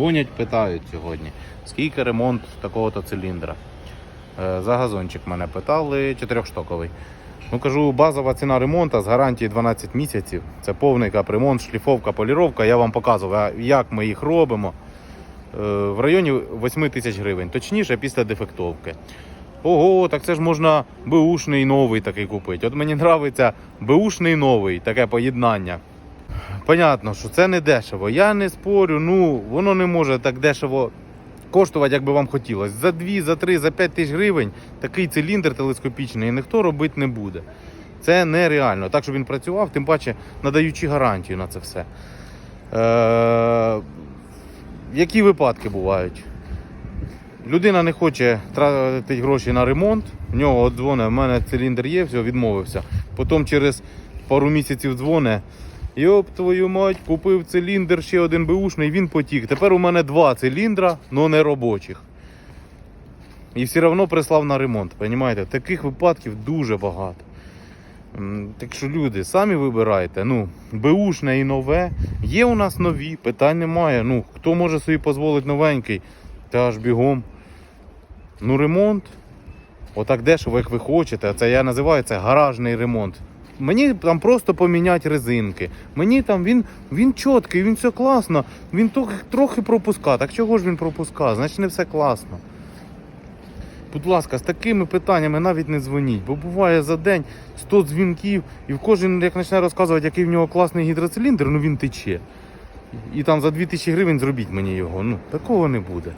Дзвонять, питають сьогодні, скільки ремонт такого-то циліндра. Е, За газончик мене питали, чотирьохштоковий. Ну кажу, базова ціна ремонту з гарантії 12 місяців. Це повний капремонт, шліфовка, поліровка. Я вам показував, як ми їх робимо. Е, В районі 8 тисяч гривень, точніше після дефектовки. Ого, так це ж можна беушний новий такий купити. От мені подобається беушний новий, таке поєднання. Понятно, що це не дешево. Я не спорю, ну воно не може так дешево коштувати, як би вам хотілося. За 2, за 3, за 5 тисяч гривень такий циліндр телескопічний ніхто робити не буде. Це нереально. Так, щоб він працював, тим паче надаючи гарантію на це все. Е- які випадки бувають? Людина не хоче тратити гроші на ремонт. В нього дзвоне, в мене циліндр є, все, відмовився. Потім через пару місяців дзвоне. Йоп, твою мать, купив циліндр, ще один беушний, він потік. Тепер у мене два циліндра, але не робочих. І все одно прислав на ремонт. Понімаєте? Таких випадків дуже багато. Так що люди, самі вибирайте. Ну, беушне і нове. Є у нас нові, питань немає. Ну, хто може собі дозволити новенький, та аж бігом. Ну, ремонт. Отак дешево, як ви хочете. Це я називаю це гаражний ремонт. Мені там просто поміняти резинки. Мені там він, він чіткий, він все класно. Він трохи, трохи пропуска. Так чого ж він пропуска? Значить не все класно. Будь ласка, з такими питаннями навіть не дзвоніть, бо буває за день 100 дзвінків, і в кожен, як почне розказувати, який в нього класний гідроциліндр, ну він тече. І там за 2000 гривень зробіть мені його. Ну, такого не буде.